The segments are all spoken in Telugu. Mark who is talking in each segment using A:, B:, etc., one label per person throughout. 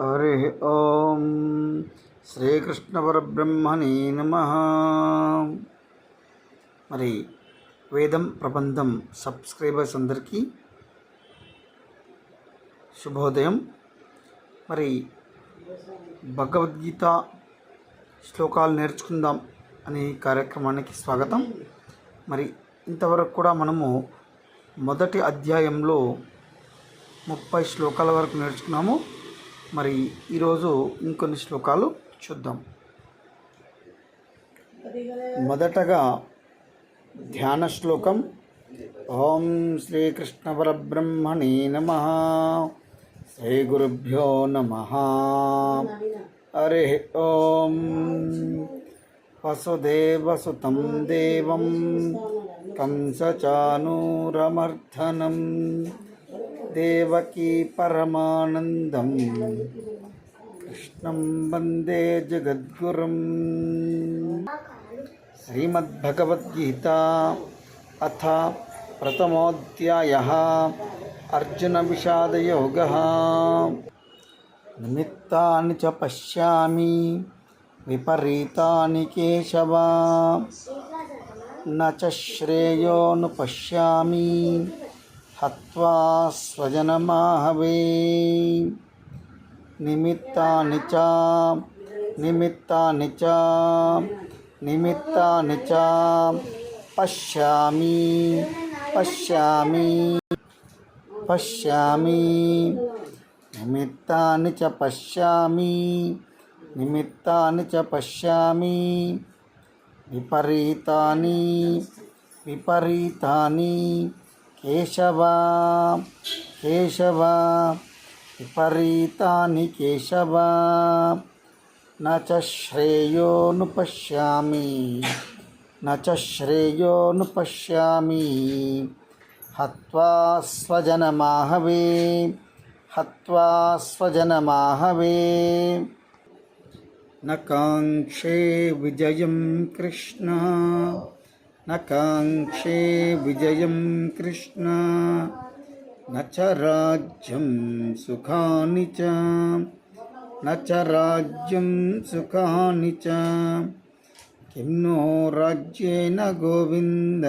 A: హరి ఓం శ్రీకృష్ణ పరబ్రహ్మణే నమ. మరి వేదం ప్రబంధం సబ్స్క్రైబర్స్ అందరికీ శుభోదయం. మరి భగవద్గీత శ్లోకాలు నేర్చుకుందాం అనే కార్యక్రమానికి స్వాగతం. మరి ఇంతవరకు కూడా మనము మొదటి అధ్యాయంలో ముప్పై శ్లోకాల వరకు నేర్చుకున్నాము. మరి ఈరోజు ఇంకొన్ని శ్లోకాలు చూద్దాం. మొదటగా ధ్యాన శ్లోకం. ఓం శ్రీకృష్ణ పరబ్రహ్మణే నమ. శ్రీ గురుభ్యో నమ. హరి ఓం. వసుదేవసుతం దేవం. కంసచానూరమర్ధనం. దేవకీ పరమానందం కృష్ణం వందే జగద్గురుం శ్రీమద్భగవద్గీత అథ ప్రథమోధ్యాయ అర్జున విషాదయోగ నిమిత్తాని చ పశ్యామి విపరీతాని కేశవ న చ శ్రేయోను పశ్యామి హత్వా స్వజనమాహవే నిమిత్తాని చ నిమిత్తాని చ నిమిత్తాని చ పశ్యామి పశ్యామి పశ్యామి నిమిత్తాని చ పశ్యామి నిమిత్తాని చ పశ్యామి విపరీతాని విపరీతాని కేశవా కేశవా విపరీతాని కేశవా నచ శ్రేయోను పశ్యామి నచ శ్రేయోను పశ్యామి హత్వా స్వజనమాహవే హత్వా స్వజనమాహవే నకాంక్షే విజయం కృష్ణ. न काङ्क्षे विजयं कृष्ण न च राज्यं सुखानि च न च राज्यं सुखानि च किं नो राज्येन गोविन्द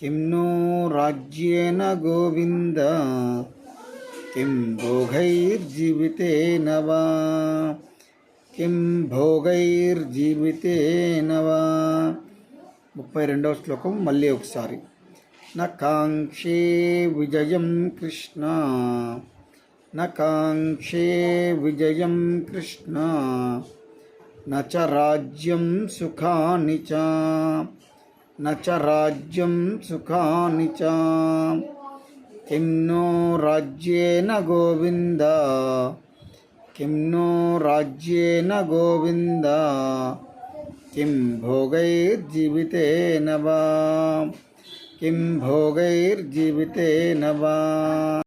A: किं नो राज्येन गोविन्द किं भोगैर्जीवितेन वा किं भोगैर्जीवितेन वा ముప్పై రెండవ శ్లోకం మళ్ళీ ఒకసారి. నకాంక్షే విజయం కృష్ణ. నకాంక్షే విజయం కృష్ణ. నచ రాజ్యం సుఖాని చ. నచ రాజ్యం సుఖాని చ. కిం రాజ్యేన గోవిందా. కిం రాజ్యేన గోవిందా. किं भोगैर्जीवितेन वा? किं भोगैर्जीवितेन वा?